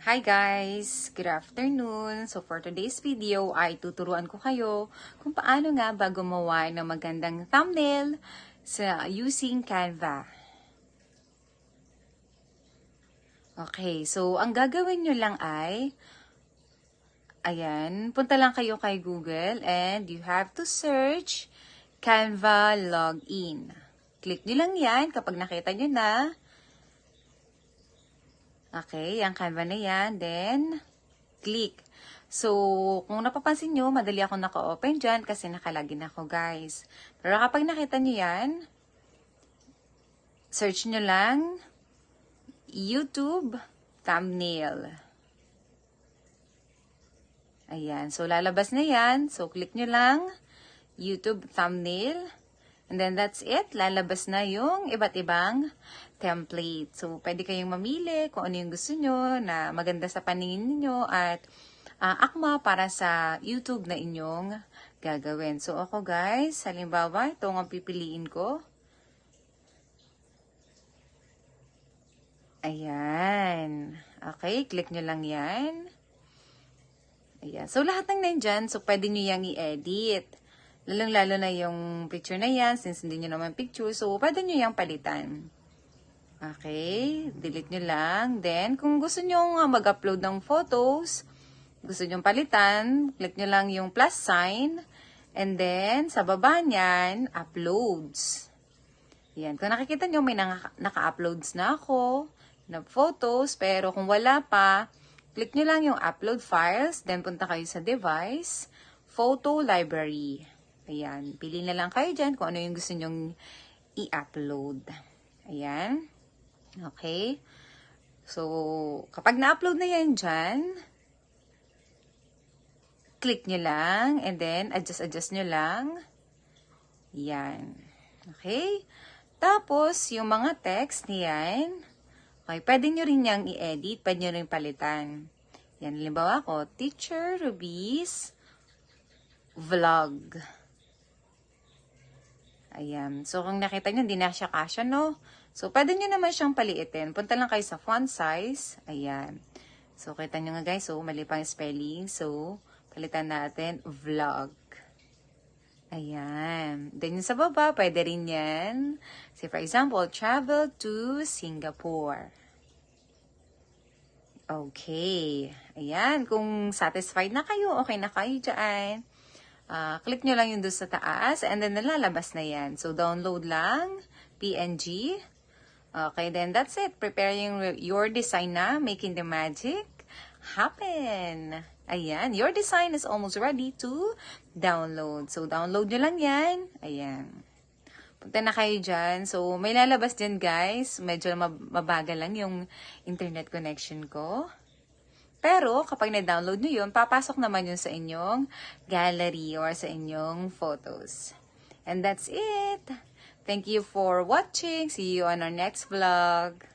Hi guys! Good afternoon! So for today's video ay tuturuan ko kayo kung paano nga ba gumawa ng magandang thumbnail sa using Canva. Okay, so ang gagawin nyo lang ay ayan, punta lang kayo kay Google and you have to search Canva Login. Click nyo lang yan kapag nakita nyo na Okay, ang Canva na yan. Then, click. So, kung napapansin nyo, madali ako naka-open dyan kasi nakalagin ako, guys. Pero kapag nakita nyo yan, search nyo lang YouTube thumbnail. Ayan. So, lalabas na yan. So, click nyo lang YouTube thumbnail. And then that's it. Lalabas na yung iba't ibang template. So, pwede kayong mamili kung ano yung gusto nyo na maganda sa paningin niyo at uh, akma para sa YouTube na inyong gagawin. So, ako guys, halimbawa, ito ang pipiliin ko. Ayan. Okay, click nyo lang yan. Ayan. So, lahat ng nandyan, so pwede nyo yung i-edit. Lalong-lalo na yung picture na yan, since hindi nyo naman picture, so pwede nyo yung palitan. Okay, delete nyo lang. Then, kung gusto nyo mag-upload ng photos, gusto nyo palitan, click nyo lang yung plus sign, and then, sa baba niyan, uploads. Yan, kung nakikita nyo, may naka-uploads na ako, na photos, pero kung wala pa, click nyo lang yung upload files, then punta kayo sa device, photo library. Ayan, pili na lang kayo dyan kung ano yung gusto nyong i-upload. Ayan. Okay. So, kapag na-upload na yan dyan, click nyo lang, and then adjust-adjust nyo lang. Yan. Okay. Tapos, yung mga text niyan, Okay, pwede nyo rin niyang i-edit, pwede nyo rin palitan. Yan, halimbawa ako, Teacher Ruby's Vlog. Ayan. So, kung nakita nyo, hindi na siya kasya, no? So, pwede nyo naman siyang paliitin. Punta lang kayo sa font size. Ayan. So, kita nyo nga guys, so, mali pa yung spelling. So, palitan natin, vlog. Ayan. Then, sa baba, pwede rin yan. Say, for example, travel to Singapore. Okay. Ayan. Kung satisfied na kayo, okay na kayo dyan. Uh, click nyo lang yung doon sa taas and then nalalabas na yan. So, download lang. PNG. Okay, then that's it. Preparing your design na. Making the magic happen. Ayan. Your design is almost ready to download. So, download nyo lang yan. Ayan. Punta na kayo dyan. So, may lalabas dyan guys. Medyo mabagal lang yung internet connection ko. Pero, kapag na-download nyo yun, papasok naman yun sa inyong gallery or sa inyong photos. And that's it. Thank you for watching. See you on our next vlog.